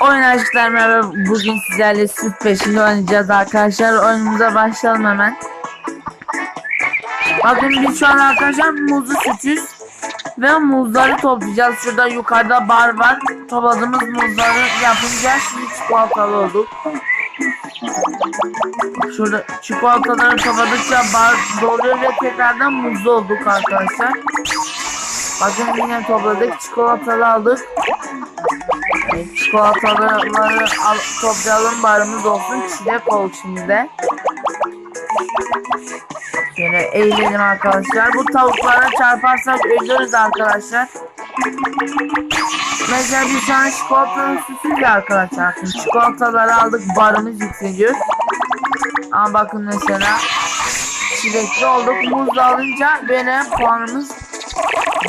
Oyun aşklar merhaba. Bugün sizlerle süt peşinde oynayacağız arkadaşlar. Oyunumuza başlayalım hemen. Bakın biz şu an arkadaşlar muzlu sütüz. Ve muzları toplayacağız. Şurada yukarıda bar var. Topladığımız muzları yapınca şimdi çikolatalı olduk. Şurada çikolataları topladıkça bar doluyor ve tekrardan muzlu olduk arkadaşlar. Bakın yine topladık. Çikolatalı aldık. Çikolataları al, toplayalım barımız olsun. Çilek ol şimdi de. Şöyle eğlenelim arkadaşlar. Bu tavuklara çarparsak ölürüz arkadaşlar. Mesela bir tane çikolatalı süsüz ya arkadaşlar. Çikolataları aldık barımız yükseliyor. Ama bakın mesela çilekli olduk. Muz alınca böyle puanımız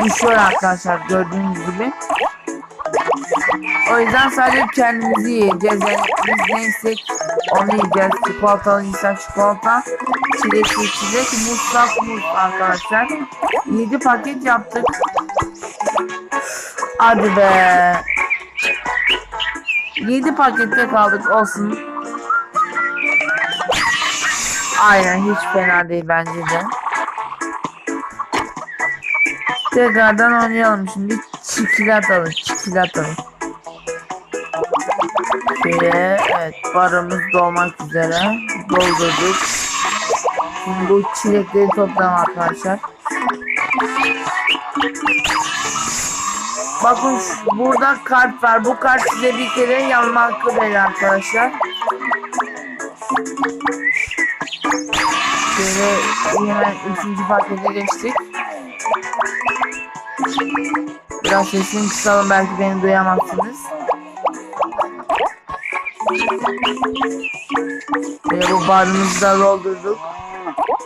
düşüyor arkadaşlar gördüğünüz gibi. O yüzden sadece kendimizi yiyeceğiz. Yani biz neysek onu yiyeceğiz. Çikolatalıysak çikolata, çilekli çilek, mutlak muz arkadaşlar. 7 paket yaptık. Hadi be. 7 pakette kaldık olsun. Aynen hiç fena değil bence de. Tekrardan oynayalım şimdi. Çikolatalım, çikolatalım. Şöyle evet barımız dolmak üzere. Doldurduk. Şimdi bu çilekleri toplayalım arkadaşlar. Bakın burada kart var. Bu kart size bir kere yanma hakkı verir arkadaşlar. Şöyle hemen üçüncü pakete geçtik. Biraz sesini kısalım belki beni duyamazsınız. Ve bu barımızı da doldurduk.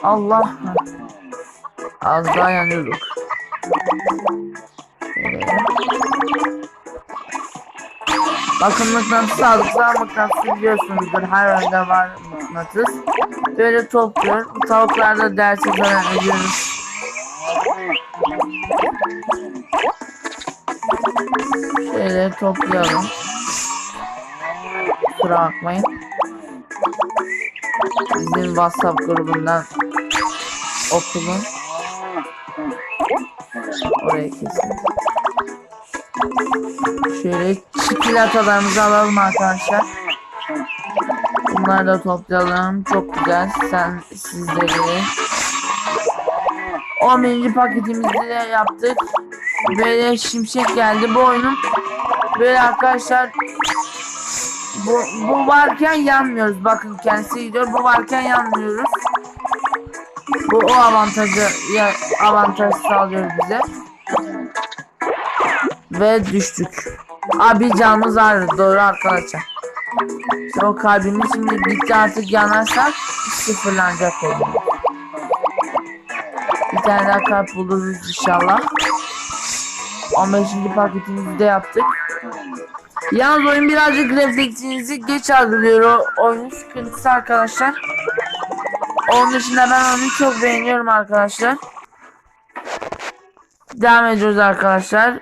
Allah. Az daha yanıyorduk. Ee, Bakın mıknatıs aldık. Sağ mıknatıs biliyorsunuzdur. Her önde var mıknatıs. Böyle topluyor. Bu tavuklarda dersi falan ediyoruz. Şöyle toplayalım. Kusura bakmayın. Bizim WhatsApp grubundan okulun oraya kesin. Şöyle çikolatalarımızı alalım arkadaşlar. Bunları da toplayalım. Çok güzel. Sen sizleri 11. paketimizi de yaptık. Böyle şimşek geldi. Bu oyunun böyle arkadaşlar bu, bu varken yanmıyoruz. Bakın kendisi gidiyor. Bu varken yanmıyoruz. Bu o avantajı ya, avantaj sağlıyor bize. Ve düştük. Abi canımız ağrır. Doğru arkadaşlar. O kalbimiz şimdi bitti artık yanarsak sıfırlanacak oyun. Bir tane daha kalp buluruz inşallah. 15. paketimizi de yaptık. Yalnız oyun birazcık refleksinizi geç algılıyor o oyunun sıkıntısı arkadaşlar. Onun dışında ben onu çok beğeniyorum arkadaşlar. Devam ediyoruz arkadaşlar.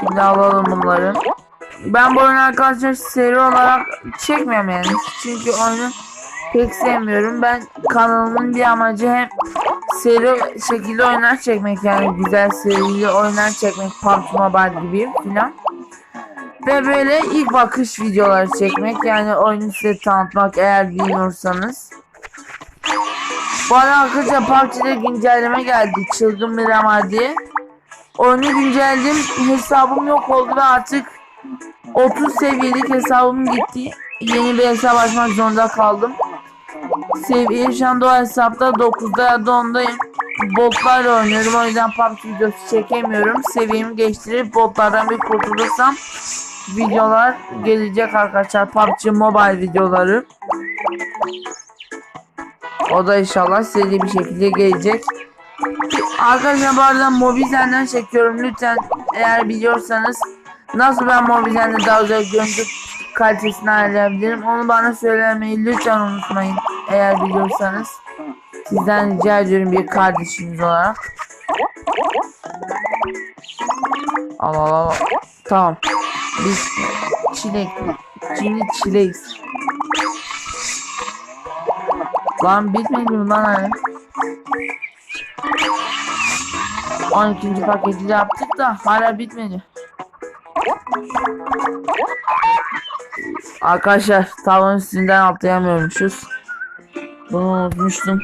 Şimdi alalım bunları. Ben bu oyunu arkadaşlar seri olarak çekmiyorum yani. Çünkü oyunu pek sevmiyorum. Ben kanalımın bir amacı hem seri şekilde oyunlar çekmek yani güzel serili oyunlar çekmek PUBG Mobile gibi filan. Ve böyle ilk bakış videoları çekmek yani oyunu size tanıtmak eğer bilmiyorsanız. Bu arada arkadaşlar PUBG'de güncelleme geldi çılgın bir ama diye. Oyunu güncelledim hesabım yok oldu ve artık 30 seviyelik hesabım gitti. Yeni bir hesap açmak zorunda kaldım. Seviye şu anda o hesapta 9'da ya da 10'dayım. Botlarla oynuyorum o yüzden PUBG videosu çekemiyorum. Seviyemi geçtirip botlardan bir kurtulursam videolar gelecek arkadaşlar. PUBG Mobile videoları. O da inşallah seri bir şekilde gelecek. Arkadaşlar bu arada Mobizen'den çekiyorum. Lütfen eğer biliyorsanız nasıl ben Mobizen'de daha güzel görüntü kalitesini ayarlayabilirim onu bana söylemeyi lütfen unutmayın eğer biliyorsanız. Sizden rica ediyorum bir kardeşiniz olarak. Al al. Tamam. Biz çilek. Cini çilek. Lan bitmedi mi lan hani? 12. paketi yaptık da hala bitmedi. Arkadaşlar tavanın üstünden atlayamıyormuşuz. Bunu unutmuştum.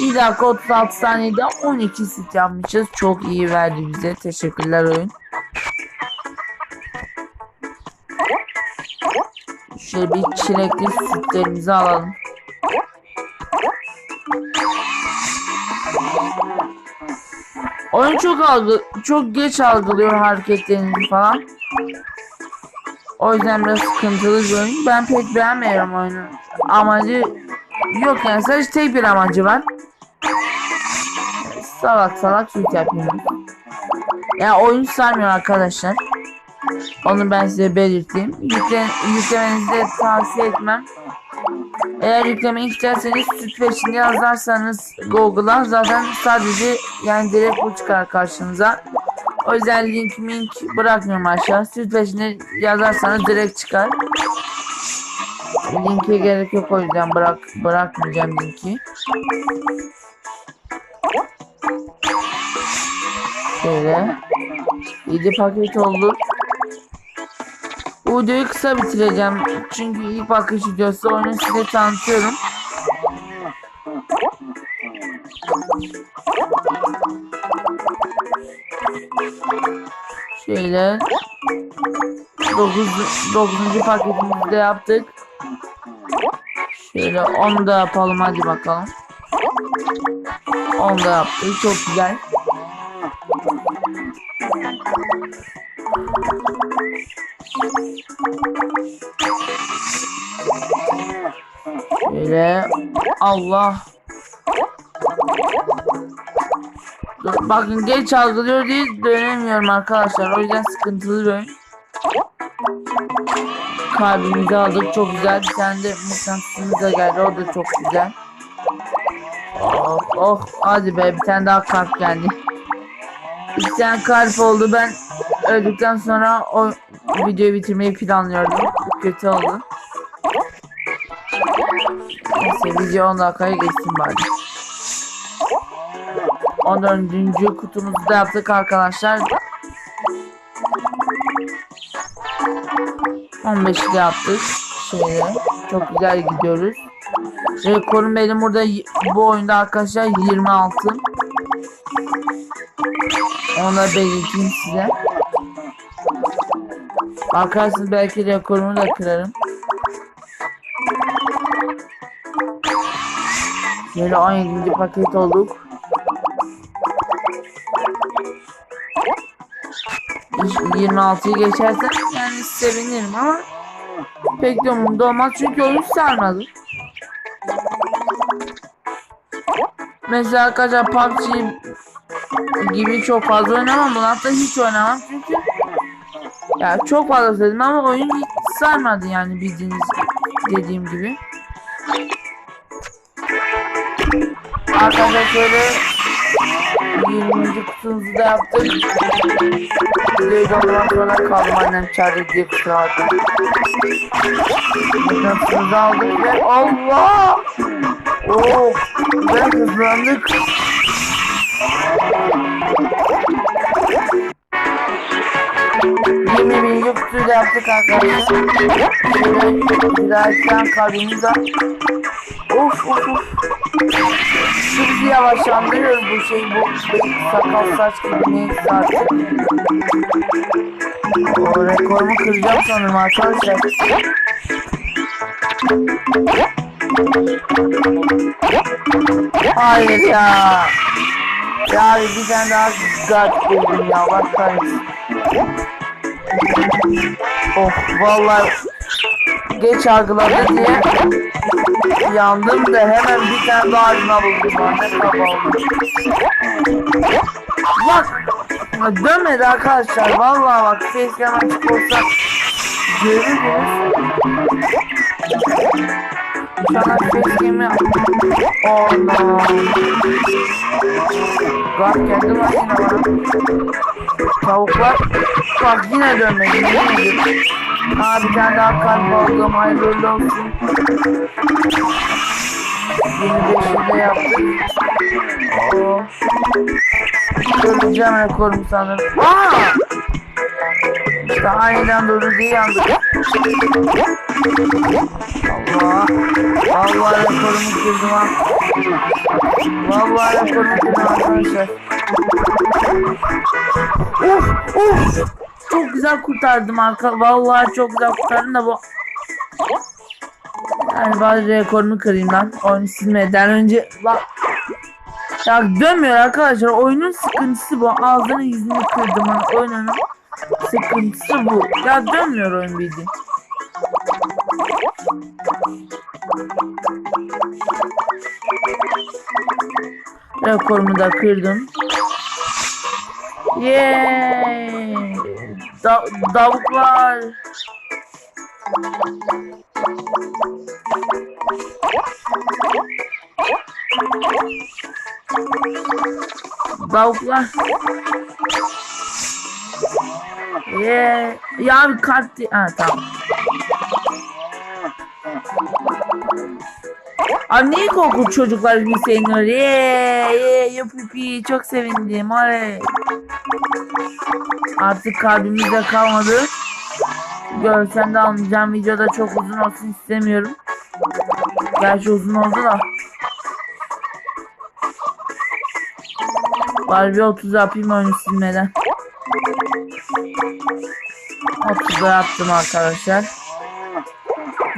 1 dakika 36 saniyede 12 sit yapmışız. Çok iyi verdi bize. Teşekkürler oyun. Şöyle bir çilekli sütlerimizi alalım. Oyun çok algı çok geç algılıyor hareketlerini falan. O yüzden biraz sıkıntılı bir oyun. Ben pek beğenmiyorum oyunu. Amacı yok yani sadece tek bir amacı var. Salak salak süt yapıyoruz. Ya yani oyun sarmıyor arkadaşlar. Onu ben size belirteyim. Yükle, yüklemenizi tavsiye etmem. Eğer yüklemek isterseniz süt peşinde yazarsanız Google'a zaten sadece yani direkt bu çıkar karşınıza. O yüzden link mink bırakmıyorum aşağı. Süt peşinde yazarsanız direkt çıkar. Linke gerek yok o yüzden bırak bırakmayacağım linki. Şöyle. 7 paket oldu. Bu videoyu kısa bitireceğim. Çünkü ilk bakış videosu oyunu size tanıtıyorum. Şöyle 9 9. paketimizi de yaptık. Şöyle onu da yapalım hadi bakalım. Onu da yaptık. Çok güzel. Şöyle Allah Bakın geç algılıyor diye dönemiyorum arkadaşlar. O yüzden sıkıntılı oyun. Kalbimizi aldık. Çok güzel. Bir tane de mıknatısımız da geldi. O da çok güzel. Oh, oh. Hadi be. Bir tane daha kalp geldi. Bir tane kalp oldu. Ben öldükten sonra o videoyu bitirmeyi planlıyordum. Bu kötü oldu. Neyse video 10 dakikaya geçsin bari. 14. kutumuzu da yaptık arkadaşlar. 15'i de yaptık. Şöyle çok güzel gidiyoruz. Rekorum benim burada bu oyunda arkadaşlar 26. Onu belirteyim size. Bakarsınız belki rekorumu da kırarım. Şöyle 17. paket olduk. 26'yı geçersen yani sevinirim ama pek de umurumda olmaz çünkü oyun sarmadı. Mesela arkadaşlar PUBG gibi çok fazla oynamam bunu hatta hiç oynamam çünkü ya çok fazla dedim ama oyun hiç sarmadı yani bildiğiniz dediğim gibi. Arkadaşlar şöyle 20. kutumuzu da yaptık. Videoyu donduran sonra kaldım annem çağırdı diye ve Allah! Oh! Ve hızlandık. Da yaptık arkadaşlar. Şöyle güzel kalbimiz var. Of of of. Şimdi yavaşlandırıyor bu şey bu sakal saç gibi neyse artık. O rekorumu kıracağım sanırım arkadaşlar. Hayır ya. Ya bir tane daha guard buldum ya bak kahretsin. Of vallahi geç algıladı diye yandım da hemen bir tane daha acına buldum lan ne kaba oldu. Bak dönmedi arkadaşlar vallahi bak facecam açık olsa görürdünüz. Şu an facecam'i Oh no. Gak geldi lan yine bana. Tavuklar. Bak yine dönmedi. Bir tane daha kalp aldım. Hayırlı olsun. 25'i de yaptık. Oo. Öleceğim rekorum sanırım. Aa! İşte aniden durdu diye yandık. Allah. Vallahi rekorumu kırdım ha. Vallahi rekorumu kırdım arkadaşlar. Of of. Çok güzel kurtardım arka. Vallahi çok güzel kurtardım da bu. Yani bari rekorumu kırayım lan. Oyunu silmeden önce. Lan. Ya dönmüyor arkadaşlar. Oyunun sıkıntısı bu. Ağzını yüzünü kırdım. Hani oyunun sıkıntısı bu. Ya dönmüyor oyun bildiğin. Rekorumu da kırdım. Yeee. Da davuklar. Davuklar. Yeee. Ya bir kart. Ha tamam. Abi neyi korkut çocuklar gibi seviniyor. Yeee ye yupipi çok sevindim. Oley. Artık kalbimizde kalmadı. Görsem de almayacağım. Videoda çok uzun olsun istemiyorum. Gerçi uzun oldu da. Var bir 30 yapayım oyunu silmeden. 30'da yaptım arkadaşlar.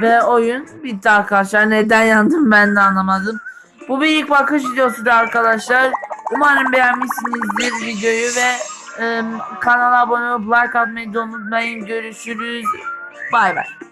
Ve oyun bitti arkadaşlar. Neden yandım ben de anlamadım. Bu bir ilk bakış videosu arkadaşlar. Umarım beğenmişsinizdir videoyu ve e, kanala abone olup like atmayı unutmayın. Görüşürüz. Bay bay.